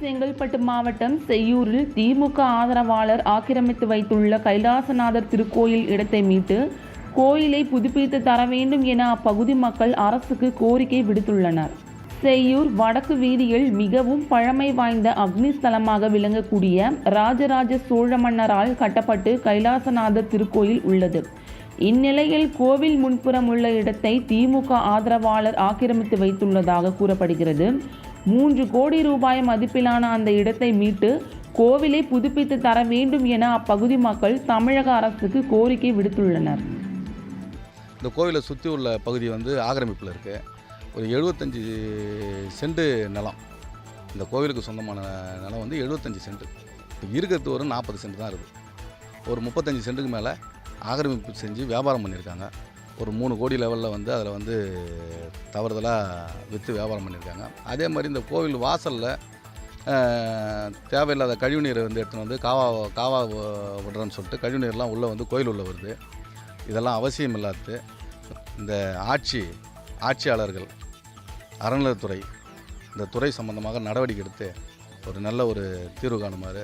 செங்கல்பட்டு மாவட்டம் செய்யூரில் திமுக ஆதரவாளர் ஆக்கிரமித்து வைத்துள்ள கைலாசநாதர் திருக்கோயில் இடத்தை மீட்டு கோயிலை புதுப்பித்து தர வேண்டும் என அப்பகுதி மக்கள் அரசுக்கு கோரிக்கை விடுத்துள்ளனர். செய்யூர் வடக்கு வீதியில் மிகவும் பழமை வாய்ந்த அக்னி ஸ்தலமாக விளங்கக்கூடிய ராஜராஜ சோழ மன்னரால் கட்டப்பட்டு கைலாசநாதர் திருக்கோயில் உள்ளது. இந்நிலையில் கோவில் முன்புறம் உள்ள இடத்தை திமுக ஆதரவாளர் ஆக்கிரமித்து வைத்துள்ளதாக கூறப்படுகிறது. மூன்று கோடி ரூபாய் மதிப்பிலான அந்த இடத்தை மீட்டு கோவிலை புதுப்பித்து தர வேண்டும் என அப்பகுதி மக்கள் தமிழக அரசுக்கு கோரிக்கை விடுத்துள்ளனர். இந்த கோவிலை சுற்றி உள்ள பகுதி வந்து ஆக்கிரமிப்பில் இருக்குது ஒரு எழுபத்தஞ்சி சென்ட் நிலம். இந்த கோவிலுக்கு சொந்தமான நிலம் வந்து எழுபத்தஞ்சி சென்ட். இப்போ இருக்கிறது ஒரு நாற்பது சென்ட் தான் இருக்குது. ஒரு முப்பத்தஞ்சு சென்ட்டுக்கு மேலே ஆக்கிரமிப்பு செஞ்சு வியாபாரம் பண்ணியிருக்காங்க. ஒரு மூணு கோடி லெவலில் வந்து அதில் வந்து தவறுதலாக விற்று வியாபாரம் பண்ணியிருக்காங்க. அதே மாதிரி இந்த கோவில் வாசலில் தேவையில்லாத கழிவுநீரை வந்து எடுத்துன்னு வந்து காவா காவா விடுறேன்னு சொல்லிட்டு கழிவுநீர்லாம் உள்ளே வந்து கோயில் உள்ள வருது. இதெல்லாம் அவசியம் இல்லாது இந்த ஆட்சி ஆட்சியாளர்கள் அறநிலையத்துறை இந்த துறை சம்பந்தமாக நடவடிக்கை எடுத்து ஒரு நல்ல ஒரு தீர்வு காணுமாறு